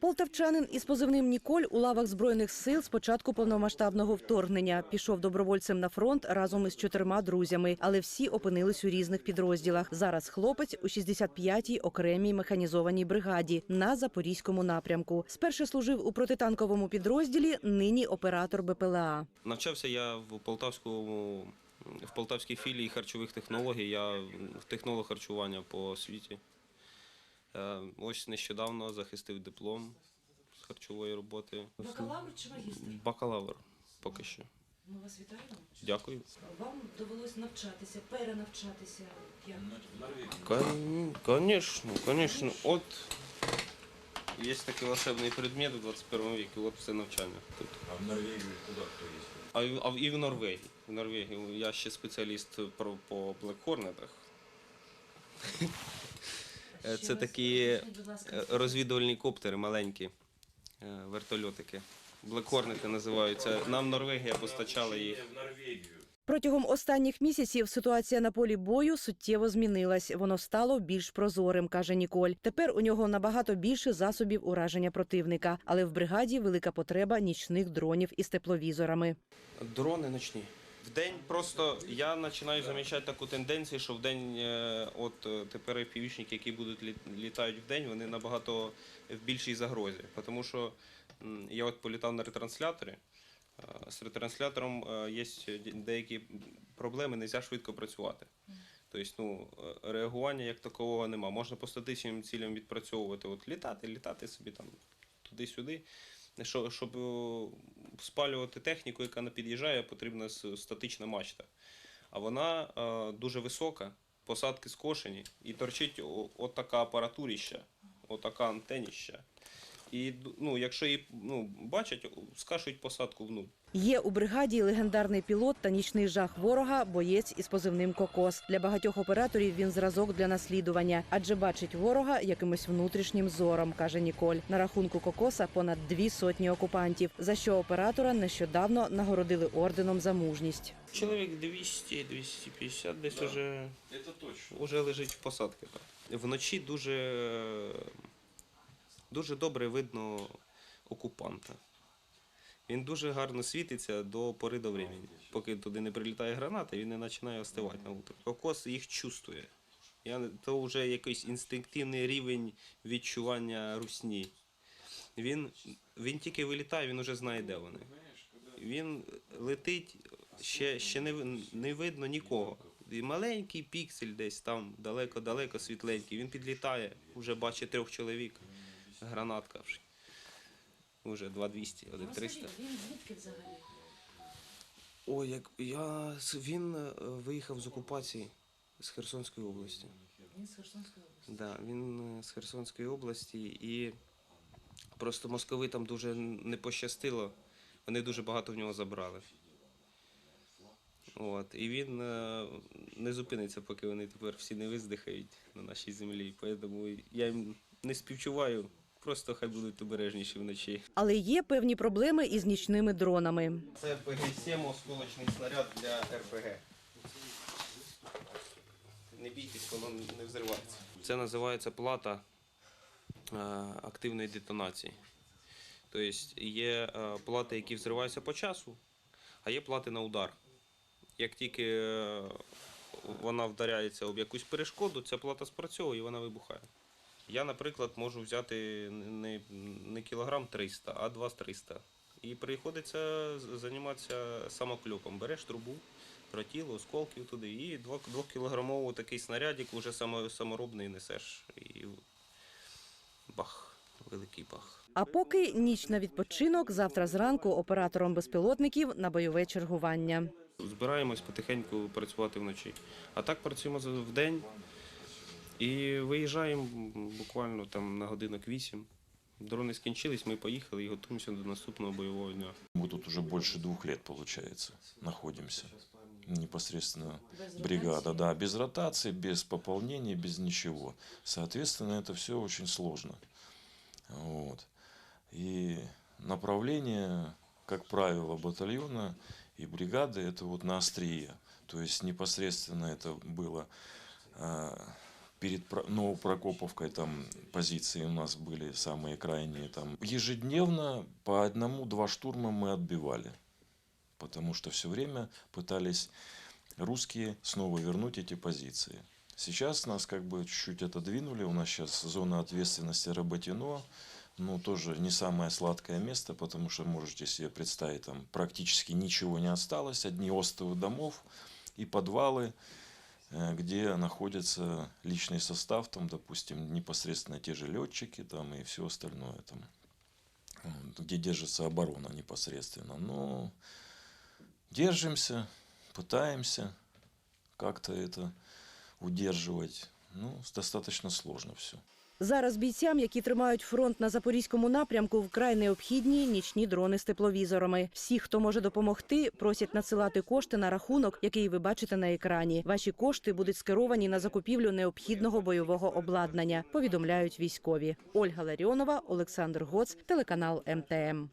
Полтавчанин із позивним Ніколь у лавах збройних сил з початку повномасштабного вторгнення пішов добровольцем на фронт разом із чотирма друзями, але всі опинились у різних підрозділах. Зараз хлопець у 65-й окремій механізованій бригаді на запорізькому напрямку. Спершу служив у протитанковому підрозділі, нині оператор БПЛА. Навчався я в Полтавському в Полтавській філії харчових технологій. Я технолог харчування по освіті. Е, Ось нещодавно захистив диплом з харчової роботи. Бакалавр чи магістр? Бакалавр поки що. Ми вас вітаємо. Дякую. Вам довелось навчатися, перенавчатися. Як? Звісно, звісно. От є такий волшебний предмет у 21 віку, от все навчання тут. А в Норвегию куда кто ездил? А, і- а в- і в Норвегії. В Норвегії. Я ще спеціаліст про, по блекхорнетах. Е, Це такі е, розвідувальні коптери маленькі, е, вертольотики. Блекхорнети називаються. Нам Норвегія постачала їх. Протягом останніх місяців ситуація на полі бою суттєво змінилась. Воно стало більш прозорим, каже Ніколь. Тепер у нього набагато більше засобів ураження противника, але в бригаді велика потреба нічних дронів із тепловізорами. Дрони ночні. В день просто я починаю замічати таку тенденцію, що в день е, от е, тепер півічники, які будуть літають в день, вони набагато в більшій загрозі. Тому що я от політав на ретрансляторі. е, З ретранслятором є деякі проблеми, не можна швидко працювати. Тобто, ну, реагування як такового нема. Можна по статичним цілям відпрацьовувати, от літати, літати собі там туди-сюди. Що- Щоб е, спалювати техніку, яка не під'їжджає, потрібна статична мачта. А вона е, дуже висока, посадки скошені, і торчить о- от апаратуріща, отака антеніща. І ну, якщо її ну, бачать, скашують посадку в нуль. Є у бригаді легендарний пілот та нічний жах ворога, боєць із позивним Кокос. Для багатьох операторів він зразок для наслідування, адже бачить ворога якимось внутрішнім зором, каже Ніколь. На рахунку Кокоса понад дві сотні окупантів, за що оператора нещодавно нагородили орденом за мужність. Чоловік 200-250 десь уже, Это точно. уже лежить в посадці. Вночі дуже, дуже добре видно окупанта. Він дуже гарно світиться до пори до времени. Поки туди не прилітає граната, він не починає остивати на утро. Кокос їх чувствує. Я, то вже якийсь інстинктивний рівень відчування русні. Він, він тільки вилітає, він вже знає, де вони. Він летить, ще, ще не, не видно нікого. І маленький піксель десь там, далеко-далеко світленький. Він підлітає, вже бачить трьох чоловік. Гранатка вже. Уже 2200, 1300. Він звідки взагалі? Ой, як я він е, виїхав з окупації з Херсонської області. Він з Херсонської області. Да, він е, з Херсонської області і просто московитам дуже не пощастило. Вони дуже багато в нього забрали. От. І він е, не зупиниться, поки вони тепер всі не виздихають на нашій землі. Тому я їм не співчуваю, просто хай будуть обережніші вночі. Але є певні проблеми із нічними дронами. Це ПГ-7 осколочний снаряд для РПГ. Не бійтесь, воно не взривається. Це називається плата е, активної детонації. Тобто є е, плати, які взриваються по часу, а є плати на удар. Як тільки е, вона вдаряється об якусь перешкоду, ця плата спрацьовує і вона вибухає. Я, наприклад, можу взяти не, не кілограм 300, а 2-300. І приходиться займатися самокльопом. Береш трубу, тротіло, осколків туди, і 2-кілограмовий такий снарядик само, саморобний несеш. І бах, великий бах. А поки ніч на відпочинок, завтра зранку оператором безпілотників на бойове чергування. Збираємось потихеньку працювати вночі. А так працюємо за- вдень і виїжджаємо буквально там на годинок 8. Дрони скінчились, ми поїхали і готуємося до наступного бойового дня. Мы тут уже больше двух лет, получается, находимся. Непосредственно бригада, да, без ротации, без пополнения, без ничего. Соответственно, это все очень сложно. Вот. И направление, как правило, батальона и бригады это вот на острие. То есть непосредственно это было а, перед Про- Новопрокоповкой там позиции у нас были самые крайние. Там. Ежедневно по одному-два штурма мы отбивали. Потому что все время пытались русские снова вернуть эти позиции. Сейчас нас как бы чуть-чуть отодвинули. У нас сейчас зона ответственности Работино. Ну, тоже не самое сладкое место, потому что можете себе представить, там практически ничего не осталось. Одни остовы домов и подвалы, где находится личный состав, там, допустим, непосредственно те же летчики там, и все остальное, там, где держится оборона непосредственно. Но держимся, пытаемся как-то это удерживать. Ну, достаточно сложно все. Зараз бійцям, які тримають фронт на запорізькому напрямку, вкрай необхідні нічні дрони з тепловізорами. Всі, хто може допомогти, просять надсилати кошти на рахунок, який ви бачите на екрані. Ваші кошти будуть скеровані на закупівлю необхідного бойового обладнання. Повідомляють військові. Ольга Ларіонова, Олександр Гоц, телеканал МТМ.